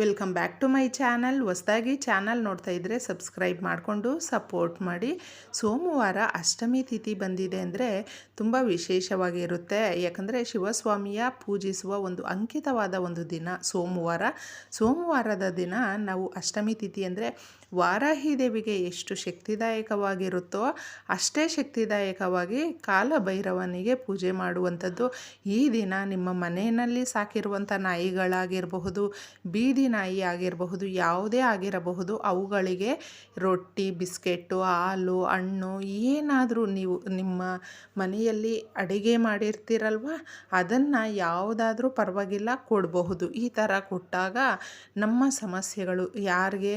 Welcome back to my channel ಹೊಸ್ದಾಗಿ channel ನೋಡ್ತಾ ಇದ್ದರೆ ಸಬ್ಸ್ಕ್ರೈಬ್ ಮಾಡಿಕೊಂಡು ಸಪೋರ್ಟ್ ಮಾಡಿ. ಸೋಮವಾರ ಅಷ್ಟಮಿ ತಿಥಿ ಬಂದಿದೆ ಅಂದರೆ ತುಂಬ ವಿಶೇಷವಾಗಿರುತ್ತೆ ಯಾಕಂದರೆ ಶಿವಸ್ವಾಮಿಯ ಪೂಜಿಸುವ ಒಂದು ಅಂಕಿತವಾದ ಒಂದು ದಿನ ಸೋಮವಾರ. ಸೋಮವಾರದ ದಿನ ನಾವು ಅಷ್ಟಮಿ ತಿಥಿ ಅಂದರೆ ವಾರಾಹಿ ದೇವಿಗೆ ಎಷ್ಟು ಶಕ್ತಿದಾಯಕವಾಗಿರುತ್ತೋ ಅಷ್ಟೇ ಶಕ್ತಿದಾಯಕವಾಗಿ ಕಾಲಭೈರವನಿಗೆ ಪೂಜೆ ಮಾಡುವಂಥದ್ದು. ಈ ದಿನ ನಿಮ್ಮ ಮನೆಯಲ್ಲಿ ಸಾಕಿರುವಂಥ ನಾಯಿಗಳಾಗಿರಬಹುದು, ಬೀದಿ ನಾಯಿ ಆಗಿರಬಹುದು, ಯಾವುದೇ ಆಗಿರಬಹುದು, ಅವುಗಳಿಗೆ ರೊಟ್ಟಿ, ಬಿಸ್ಕೆಟ್ಟು, ಹಾಲು, ಹಣ್ಣು ಏನಾದರೂ ನೀವು ನಿಮ್ಮ ಮನೆಯಲ್ಲಿ ಅಡಿಗೆ ಮಾಡಿರ್ತೀರಲ್ವ, ಅದನ್ನು ಯಾವುದಾದ್ರೂ ಪರವಾಗಿಲ್ಲ ಕೊಡಬಹುದು. ಈ ಥರ ಕೊಟ್ಟಾಗ ನಮ್ಮ ಸಮಸ್ಯೆಗಳು, ಯಾರಿಗೆ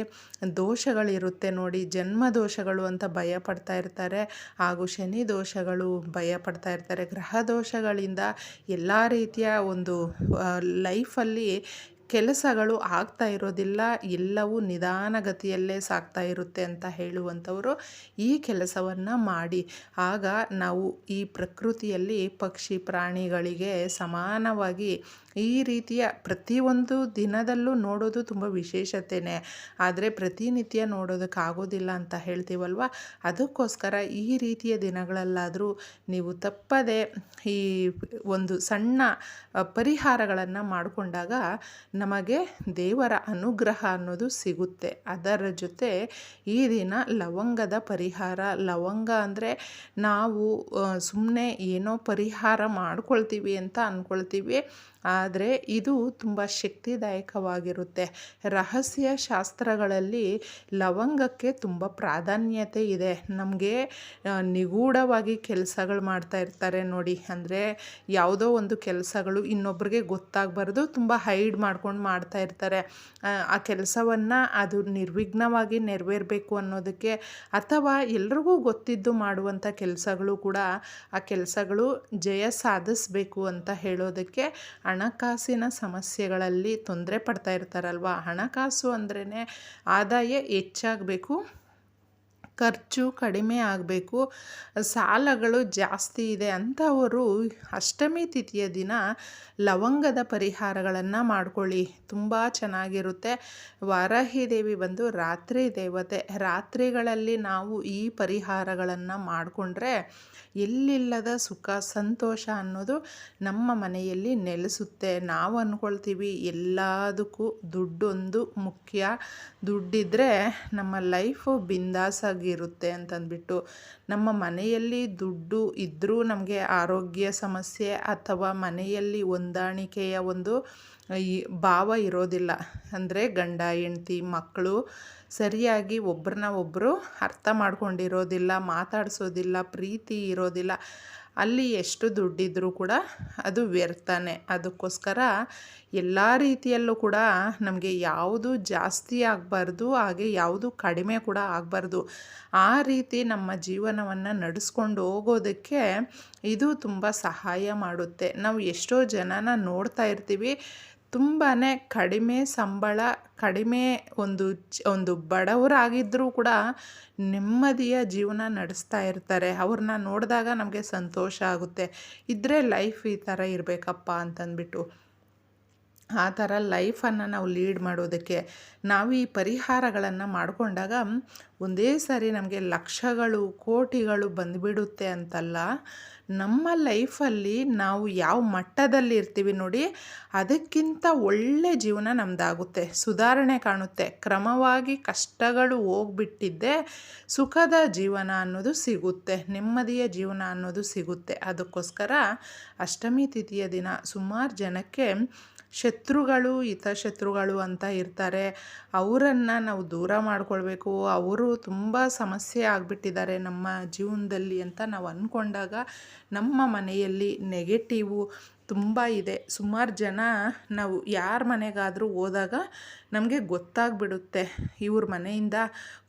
ದೋಷ ದೋಷಗಳಿರುತ್ತೆ ನೋಡಿ, ಜನ್ಮ ದೋಷಗಳು ಅಂತ ಭಯ ಪಡ್ತಾ ಇರ್ತಾರೆ, ಹಾಗೂ ಶನಿ ದೋಷಗಳು ಭಯ ಪಡ್ತಾ ಇರ್ತಾರೆ, ಗ್ರಹ ದೋಷಗಳಿಂದ ಎಲ್ಲ ರೀತಿಯ ಒಂದು ಲೈಫಲ್ಲಿ ಕೆಲಸಗಳು ಆಗ್ತಾ ಇರೋದಿಲ್ಲ, ಎಲ್ಲವೂ ನಿಧಾನಗತಿಯಲ್ಲೇ ಸಾಗ್ತಾ ಇರುತ್ತೆ ಅಂತ ಹೇಳುವಂಥವರು ಈ ಕೆಲಸವನ್ನು ಮಾಡಿ. ಆಗ ನಾವು ಈ ಪ್ರಕೃತಿಯಲ್ಲಿ ಪಕ್ಷಿ ಪ್ರಾಣಿಗಳಿಗೆ ಸಮಾನವಾಗಿ ಈ ರೀತಿಯ ಪ್ರತಿಯೊಂದು ದಿನದಲ್ಲೂ ನೋಡೋದು ತುಂಬ ವಿಶೇಷತೆಯೇ ಆದರೆ ಪ್ರತಿನಿತ್ಯ ನೋಡೋದಕ್ಕಾಗೋದಿಲ್ಲ ಅಂತ ಹೇಳ್ತೀವಲ್ವ? ಅದಕ್ಕೋಸ್ಕರ ಈ ರೀತಿಯ ದಿನಗಳಲ್ಲಾದರೂ ನೀವು ತಪ್ಪದೆ ಈ ಒಂದು ಸಣ್ಣ ಪರಿಹಾರಗಳನ್ನು ಮಾಡಿಕೊಂಡಾಗ ನಮಗೆ ದೇವರ ಅನುಗ್ರಹ ಅನ್ನೋದು ಸಿಗುತ್ತೆ. ಅದರ ಜೊತೆ ಈ ದಿನ ಲವಂಗದ ಪರಿಹಾರ, ಲವಂಗ ಅಂದರೆ ನಾವು ಸುಮ್ಮನೆ ಏನೋ ಪರಿಹಾರ ಮಾಡ್ಕೊಳ್ತೀವಿ ಅಂತ ಅಂದ್ಕೊಳ್ತೀವಿ ಆದರೆ ಇದು ತುಂಬ ಶಕ್ತಿದಾಯಕವಾಗಿರುತ್ತೆ. ರಹಸ್ಯ ಶಾಸ್ತ್ರಗಳಲ್ಲಿ ಲವಂಗಕ್ಕೆ ತುಂಬ ಪ್ರಾಧಾನ್ಯತೆ ಇದೆ. ನಮಗೆ ನಿಗೂಢವಾಗಿ ಕೆಲಸಗಳು ಮಾಡ್ತಾ ಇರ್ತಾರೆ ನೋಡಿ. ಅಂದರೆ ಯಾವುದೋ ಒಂದು ಕೆಲಸಗಳು ಇನ್ನೊಬ್ರಿಗೆ ಗೊತ್ತಾಗಬಾರ್ದು, ತುಂಬ ಹೈಡ್ ಮಾಡ್ಕೊಂಡು ಮಾಡ್ತಾ ಇರ್ತಾರೆ. ಆ ಕೆಲಸವನ್ನು ಅದು ನಿರ್ವಿಘ್ನವಾಗಿ ನೆರವೇರಬೇಕು ಅನ್ನೋದಕ್ಕೆ ಅಥವಾ ಎಲ್ರಿಗೂ ಗೊತ್ತಿದ್ದು ಮಾಡುವಂಥ ಕೆಲಸಗಳು ಕೂಡ ಆ ಕೆಲಸಗಳು ಜಯ ಸಾಧಿಸಬೇಕು ಅಂತ ಹೇಳೋದಕ್ಕೆ ಹಣಕಾಸಿನ ಸಮಸ್ಯೆಗಳಲ್ಲಿ ತೊಂದರೆ ಪಡ್ತಾ ಇರ್ತಾರಲ್ವ? ಹಣಕಾಸು ಅಂದ್ರೇ ಆದಾಯ ಹೆಚ್ಚಾಗಬೇಕು. ಖರ್ಚು ಕಡಿಮೆ ಆಗಬೇಕು, ಸಾಲಗಳು ಜಾಸ್ತಿ ಇದೆ ಅಂಥವರು ಅಷ್ಟಮಿ ತಿಥಿಯ ದಿನ ಲವಂಗದ ಪರಿಹಾರಗಳನ್ನು ಮಾಡ್ಕೊಳ್ಳಿ. ತುಂಬ ಚೆನ್ನಾಗಿರುತ್ತೆ. ವಾರಾಹಿ ದೇವಿ ಬಂದು ರಾತ್ರಿ ದೇವತೆ, ರಾತ್ರಿಗಳಲ್ಲಿ ನಾವು ಈ ಪರಿಹಾರಗಳನ್ನು ಮಾಡಿಕೊಂಡ್ರೆ ಎಲ್ಲಿಲ್ಲದ ಸುಖ, ಸಂತೋಷ ಅನ್ನೋದು ನಮ್ಮ ಮನೆಯಲ್ಲಿ ನೆಲೆಸುತ್ತೆ. ನಾವು ಅಂದ್ಕೊಳ್ತೀವಿ ಎಲ್ಲದಕ್ಕೂ ದುಡ್ಡೊಂದು ಮುಖ್ಯ. ದುಡ್ಡಿದ್ದರೆ ನಮ್ಮ ಲೈಫು ಬಿಂದಾಸಾಗಿರುತ್ತೆ ಅಂತಂದ್ಬಿಟ್ಟು ನಮ್ಮ ಮನೆಯಲ್ಲಿ ದುಡ್ಡು ಇದ್ದರೂ ನಮಗೆ ಆರೋಗ್ಯ ಸಮಸ್ಯೆ ಅಥವಾ ಮನೆಯಲ್ಲಿ ಹೊಂದಾಣಿಕೆಯ ಒಂದು ಈ ಭಾವ ಇರೋದಿಲ್ಲ. ಅಂದರೆ ಗಂಡ, ಹೆಂಡ್ತಿ, ಮಕ್ಕಳು ಸರಿಯಾಗಿ ಒಬ್ರನ್ನ ಒಬ್ಬರು ಅರ್ಥ ಮಾಡ್ಕೊಂಡಿರೋದಿಲ್ಲ, ಮಾತಾಡಿಸೋದಿಲ್ಲ, ಪ್ರೀತಿ ಇರೋದಿಲ್ಲ. ಅಲ್ಲಿ ಎಷ್ಟು ದುಡ್ಡಿದ್ರೂ ಕೂಡ ಅದು ವ್ಯರ್ಥನೇ. ಅದಕ್ಕೋಸ್ಕರ ಎಲ್ಲ ರೀತಿಯಲ್ಲೂ ಕೂಡ ನಮಗೆ ಯಾವುದು ಜಾಸ್ತಿ ಆಗಬಾರ್ದು, ಹಾಗೆ ಯಾವುದು ಕಡಿಮೆ ಕೂಡ ಆಗಬಾರ್ದು. ಆ ರೀತಿ ನಮ್ಮ ಜೀವನವನ್ನು ನಡೆಸ್ಕೊಂಡು ಹೋಗೋದಕ್ಕೆ ಇದು ತುಂಬ ಸಹಾಯ ಮಾಡುತ್ತೆ. ನಾವು ಎಷ್ಟೋ ಜನನ ನೋಡ್ತಾ ಇರ್ತೀವಿ. ತುಂಬಾ ಕಡಿಮೆ ಸಂಬಳ, ಕಡಿಮೆ ಒಂದು ಒಂದು ಬಡವರಾಗಿದ್ದರೂ ಕೂಡ ನೆಮ್ಮದಿಯ ಜೀವನ ನಡೆಸ್ತಾ ಇರ್ತಾರೆ. ಅವ್ರನ್ನ ನೋಡಿದಾಗ ನಮಗೆ ಸಂತೋಷ ಆಗುತ್ತೆ. ಇದ್ದರೆ ಲೈಫ್ ಈ ಥರ ಇರಬೇಕಪ್ಪ ಅಂತಂದ್ಬಿಟ್ಟು. ಆ ಥರ ಲೈಫನ್ನು ನಾವು ಲೀಡ್ ಮಾಡೋದಕ್ಕೆ ನಾವು ಈ ಪರಿಹಾರಗಳನ್ನು ಮಾಡಿಕೊಂಡಾಗ ಒಂದೇ ಸಾರಿ ನಮಗೆ ಲಕ್ಷಗಳು, ಕೋಟಿಗಳು ಬಂದುಬಿಡುತ್ತೆ ಅಂತಲ್ಲ. ನಮ್ಮ ಲೈಫಲ್ಲಿ ನಾವು ಯಾವ ಮಟ್ಟದಲ್ಲಿ ಇರ್ತೀವಿ ನೋಡಿ, ಅದಕ್ಕಿಂತ ಒಳ್ಳೆ ಜೀವನ ನಮ್ಮದಾಗುತ್ತೆ ಸುಧಾರಣೆ ಕಾಣುತ್ತೆ. ಕ್ರಮವಾಗಿ ಕಷ್ಟಗಳು ಹೋಗ್ಬಿಟ್ಟಿದ್ದೆ ಸುಖದ ಜೀವನ ಅನ್ನೋದು ಸಿಗುತ್ತೆ. ನೆಮ್ಮದಿಯ ಜೀವನ ಅನ್ನೋದು ಸಿಗುತ್ತೆ. ಅದಕ್ಕೋಸ್ಕರ ಅಷ್ಟಮಿ ತಿಥಿಯ ದಿನ ಸುಮಾರು ಜನಕ್ಕೆ ಶತ್ರುಗಳು ಹಿತಶತ್ರುಗಳು ಅಂತ ಇರ್ತಾರೆ. ಅವರನ್ನು ನಾವು ದೂರ ಮಾಡಿಕೊಳ್ಬೇಕು. ಅವರು ತುಂಬ ಸಮಸ್ಯೆ ಆಗಿಬಿಟ್ಟಿದ್ದಾರೆ ನಮ್ಮ ಜೀವನದಲ್ಲಿ ಅಂತ ನಾವು ಅಂದ್ಕೊಂಡಾಗ ನಮ್ಮ ಮನೆಯಲ್ಲಿ ನೆಗೆಟಿವು ತುಂಬ ಇದೆ. ಸುಮಾರು ಜನ ನಾವು ಯಾರ ಮನೆಗಾದರೂ ಹೋದಾಗ ನಮಗೆ ಗೊತ್ತಾಗ್ಬಿಡುತ್ತೆ. ಇವ್ರ ಮನೆಯಿಂದ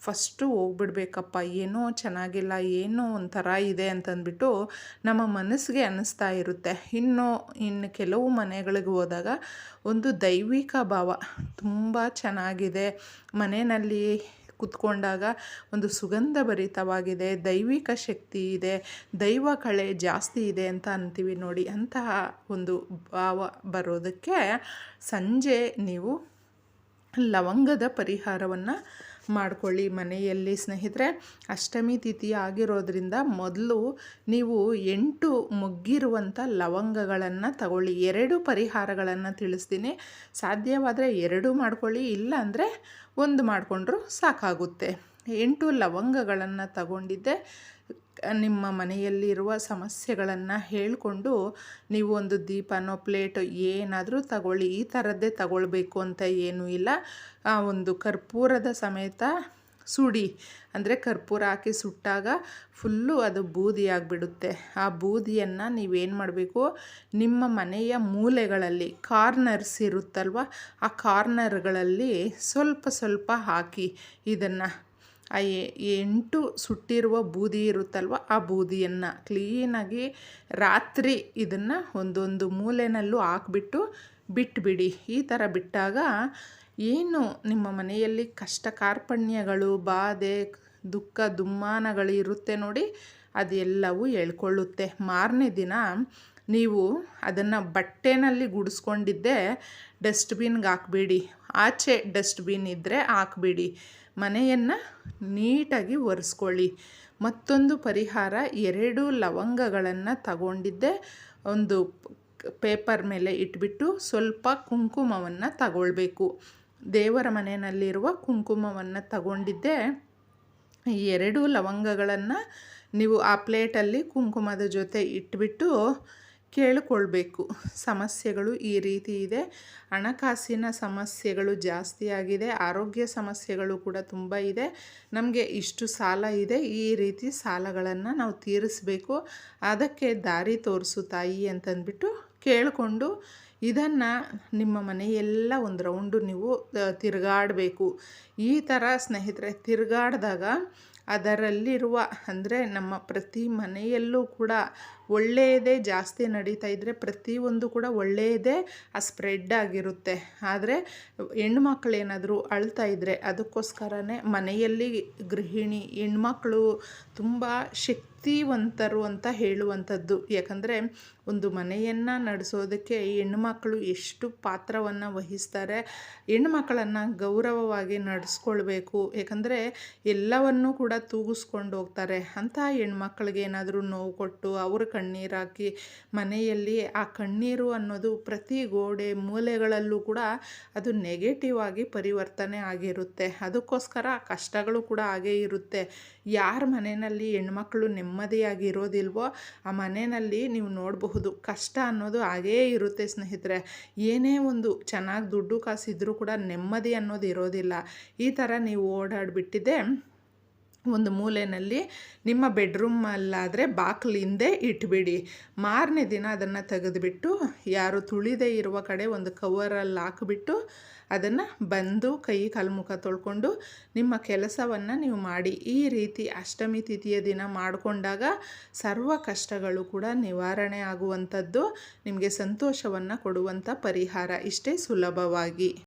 ಫಸ್ಟು ಹೋಗ್ಬಿಡ್ಬೇಕಪ್ಪ, ಏನೋ ಚೆನ್ನಾಗಿಲ್ಲ, ಏನೋ ಒಂಥರ ಇದೆ ಅಂತಂದ್ಬಿಟ್ಟು ನಮ್ಮ ಮನಸ್ಸಿಗೆ ಅನ್ನಿಸ್ತಾ ಇರುತ್ತೆ. ಇನ್ನು ಇನ್ನು ಕೆಲವು ಮನೆಗಳಿಗೆ ಹೋದಾಗ ಒಂದು ದೈವಿಕ ಭಾವ ತುಂಬ ಚೆನ್ನಾಗಿದೆ. ಮನೆಯಲ್ಲಿ ಕುತ್ಕೊಂಡಾಗ ಒಂದು ಸುಗಂಧ ಭರಿತವಾಗಿದೆ, ದೈವಿಕ ಶಕ್ತಿ ಇದೆ, ದೈವ ಕಳೆ ಜಾಸ್ತಿ ಇದೆ ಅಂತ ಅಂತೀವಿ ನೋಡಿ. ಅಂತಹ ಒಂದು ಭಾವ ಬರೋದಕ್ಕೆ ಸಂಜೆ ನೀವು ಲವಂಗದ ಪರಿಹಾರವನ್ನು ಮಾಡಿಕೊಳ್ಳಿ ಮನೆಯಲ್ಲಿ ಸ್ನೇಹಿತರೆ. ಅಷ್ಟಮಿ ತಿಥಿ ಆಗಿರೋದ್ರಿಂದ ಮೊದಲು ನೀವು ಎಂಟು ಮುಗ್ಗಿರುವಂಥ ಲವಂಗಗಳನ್ನು ತಗೊಳ್ಳಿ. ಎರಡು ಪರಿಹಾರಗಳನ್ನು ತಿಳಿಸ್ತೀನಿ. ಸಾಧ್ಯವಾದರೆ ಎರಡು ಮಾಡ್ಕೊಳ್ಳಿ ಇಲ್ಲ ಅಂದರೆ ಒಂದು ಮಾಡಿಕೊಂಡ್ರೂ ಸಾಕಾಗುತ್ತೆ. ಎಂಟು ಲವಂಗಗಳನ್ನು ತಗೊಂಡಿದ್ದೆ. ನಿಮ್ಮ ಮನೆಯಲ್ಲಿರುವ ಸಮಸ್ಯೆಗಳನ್ನು ಹೇಳಿಕೊಂಡು ನೀವು ಒಂದು ದೀಪನೋ ಪ್ಲೇಟ್ ಏನಾದರೂ ತಗೊಳ್ಳಿ, ಈ ಥರದ್ದೇ ತಗೊಳ್ಬೇಕು ಅಂತ ಏನೂ ಇಲ್ಲ. ಆ ಒಂದು ಕರ್ಪೂರದ ಸಮೇತ ಸುಡಿ, ಅಂದರೆ ಕರ್ಪೂರ ಹಾಕಿ ಸುಟ್ಟಾಗ ಫುಲ್ಲು ಅದು ಬೂದಿಯಾಗಿಬಿಡುತ್ತೆ ಆ ಬೂದಿಯನ್ನು ನೀವೇನು ಮಾಡಬೇಕು, ನಿಮ್ಮ ಮನೆಯ ಮೂಲೆಗಳಲ್ಲಿ, ಕಾರ್ನರ್ಸ್ ಇರುತ್ತಲ್ವ, ಆ ಕಾರ್ನರ್ಗಳಲ್ಲಿ ಸ್ವಲ್ಪ ಸ್ವಲ್ಪ ಹಾಕಿ ಇದನ್ನು ಆ ಎಂಟು ಸುಟ್ಟಿರುವ ಬೂದಿ ಇರುತ್ತಲ್ವ, ಆ ಬೂದಿಯನ್ನು ಕ್ಲೀನಾಗಿ ರಾತ್ರಿ ಇದನ್ನು ಒಂದೊಂದು ಮೂಲೆಯಲ್ಲೂ ಹಾಕ್ಬಿಟ್ಟು ಬಿಟ್ಬಿಡಿ. ಈ ಥರ ಬಿಟ್ಟಾಗ ಏನು ನಿಮ್ಮ ಮನೆಯಲ್ಲಿ ಕಷ್ಟ ಕಾರ್ಪಣ್ಯಗಳು, ಬಾಧೆ, ದುಃಖ, ದುಮ್ಮಾನಗಳು ಇರುತ್ತೆ ನೋಡಿ, ಅದೆಲ್ಲವೂ ಹೇಳ್ಕೊಳ್ಳುತ್ತೆ. ಮಾರನೇ ದಿನ ನೀವು ಅದನ್ನು ಬಟ್ಟೆನಲ್ಲಿ ಗುಡಿಸ್ಕೊಂಡಿದ್ದೆ, ಡಸ್ಟ್ಬಿನ್ಗೆ ಹಾಕ್ಬೇಡಿ. ಆಚೆ ಡಸ್ಟ್ಬಿನ್ ಇದ್ದರೆ ಹಾಕ್ಬೇಡಿ. ಮನೆಯನ್ನು ನೀಟಾಗಿ ಒರೆಸ್ಕೊಳ್ಳಿ. ಮತ್ತೊಂದು ಪರಿಹಾರ, ಎರಡು ಲವಂಗಗಳನ್ನು ತಗೊಂಡಿದ್ದೆ. ಒಂದು ಪೇಪರ್ ಮೇಲೆ ಇಟ್ಬಿಟ್ಟು ಸ್ವಲ್ಪ ಕುಂಕುಮವನ್ನು ತಗೊಳ್ಬೇಕು. ದೇವರ ಮನೆಯಲ್ಲಿರುವ ಕುಂಕುಮವನ್ನು ತಗೊಂಡಿದ್ದೆ. ಎರಡು ಲವಂಗಗಳನ್ನು ನೀವು ಆ ಪ್ಲೇಟಲ್ಲಿ ಕುಂಕುಮದ ಜೊತೆ ಇಟ್ಬಿಟ್ಟು ಕೇಳಿಕೊಳ್ಬೇಕು. ಸಮಸ್ಯೆಗಳು ಈ ರೀತಿ ಇದೆ. ಹಣಕಾಸಿನ ಸಮಸ್ಯೆಗಳು ಜಾಸ್ತಿಯಾಗಿದೆ ಆರೋಗ್ಯ ಸಮಸ್ಯೆಗಳು ಕೂಡ ತುಂಬ ಇದೆ. ನಮಗೆ ಇಷ್ಟು ಸಾಲ ಇದೆ. ಈ ರೀತಿ ಸಾಲಗಳನ್ನು ನಾವು ತೀರಿಸಬೇಕು. ಅದಕ್ಕೆ ದಾರಿ ತೋರಿಸು ತಾಯಿ ಅಂತಂದ್ಬಿಟ್ಟು ಕೇಳಿಕೊಂಡು ಇದನ್ನು ನಿಮ್ಮ ಮನೆಯೆಲ್ಲ ಒಂದು ರೌಂಡು ನೀವು ತಿರುಗಾಡಬೇಕು. ಈ ಥರ ಸ್ನೇಹಿತರೆ, ತಿರುಗಾಡಿದಾಗ ಅದರಲ್ಲಿರುವ ಅಂದರೆ ನಮ್ಮ ಪ್ರತಿ ಮನೆಯಲ್ಲೂ ಕೂಡ ಒಳ್ಳೆಯದೇ ಜಾಸ್ತಿ ನಡೀತಾ ಇದ್ದರೆ ಪ್ರತಿಯೊಂದು ಕೂಡ ಒಳ್ಳೆಯದೇ ಆ ಸ್ಪ್ರೆಡ್ ಆಗಿರುತ್ತೆ. ಆದರೆ ಹೆಣ್ಮಕ್ಳು ಏನಾದರೂ ಅಳ್ತಾ ಇದ್ದರೆ ಅದಕ್ಕೋಸ್ಕರನೇ ಮನೆಯಲ್ಲಿ ಗೃಹಿಣಿ, ಹೆಣ್ಮಕ್ಳು ತುಂಬ ಶಕ್ತಿವಂತರು ಅಂತ ಹೇಳುವಂಥದ್ದು. ಯಾಕಂದರೆ ಒಂದು ಮನೆಯನ್ನು ನಡೆಸೋದಕ್ಕೆ ಹೆಣ್ಮಕ್ಳು ಎಷ್ಟು ಪಾತ್ರವನ್ನು ವಹಿಸ್ತಾರೆ, ಹೆಣ್ಮಕ್ಳನ್ನು ಗೌರವವಾಗಿ ನಡೆಸ್ಕೊಳ್ಬೇಕು. ಯಾಕಂದರೆ ಎಲ್ಲವನ್ನೂ ಕೂಡ ತೂಗಿಸ್ಕೊಂಡು ಹೋಗ್ತಾರೆ. ಅಂತ ಹೆಣ್ಮಕ್ಳಿಗೆ ಏನಾದರೂ ನೋವು ಕೊಟ್ಟು ಅವ್ರ ಕಣ್ಣೀರು ಹಾಕಿ ಮನೆಯಲ್ಲಿ ಆ ಕಣ್ಣೀರು ಅನ್ನೋದು ಪ್ರತಿ ಗೋಡೆ ಮೂಲೆಗಳಲ್ಲೂ ಕೂಡ ಅದು ನೆಗೆಟಿವ್ ಆಗಿ ಪರಿವರ್ತನೆ ಆಗಿರುತ್ತೆ. ಅದಕ್ಕೋಸ್ಕರ ಕಷ್ಟಗಳು ಕೂಡ ಹಾಗೇ ಇರುತ್ತೆ. ಯಾರ ಮನೆಯಲ್ಲಿ ಹೆಣ್ಮಕ್ಳು ನೆಮ್ಮದಿಯಾಗಿ ಇರೋದಿಲ್ವೋ ಆ ಮನೆಯಲ್ಲಿ ನೀವು ನೋಡಬಹುದು. ಕಷ್ಟ ಅನ್ನೋದು ಹಾಗೇ ಇರುತ್ತೆ ಸ್ನೇಹಿತರೆ. ಏನೇ ಒಂದು ಚೆನ್ನಾಗಿ ದುಡ್ಡು ಕಾಸಿದ್ರೂ ಕೂಡ ನೆಮ್ಮದಿ ಅನ್ನೋದು ಇರೋದಿಲ್ಲ. ಈ ಥರ ನೀವು ಓಡಾಡಿಬಿಟ್ಟಿದೆ ಒಂದು ಮೂಲೆಯಲ್ಲಿ ನಿಮ್ಮ ಬೆಡ್ರೂಮಲ್ಲಾದರೆ ಬಾಕ್ಲು ಹಿಂದೆ ಇಟ್ಬಿಡಿ. ಮಾರನೇ ದಿನ ಅದನ್ನು ತೆಗೆದುಬಿಟ್ಟು, ಯಾರು ತುಳಿದೇ ಇರುವ ಕಡೆ ಒಂದು ಕವರಲ್ಲಿ ಹಾಕಿಬಿಟ್ಟು ಅದನ್ನು ಬಂದು ಕೈ ಕಾಲು ಮುಖ ತೊಳ್ಕೊಂಡು ನಿಮ್ಮ ಕೆಲಸವನ್ನು ನೀವು ಮಾಡಿ. ಈ ರೀತಿ ಅಷ್ಟಮಿ ತಿಥಿಯ ದಿನ ಮಾಡಿಕೊಂಡಾಗ ಸರ್ವ ಕಷ್ಟಗಳು ಕೂಡ ನಿವಾರಣೆ ಆಗುವಂಥದ್ದು, ನಿಮಗೆ ಸಂತೋಷವನ್ನು ಕೊಡುವಂಥ ಪರಿಹಾರ. ಇಷ್ಟೇ ಸುಲಭವಾಗಿ.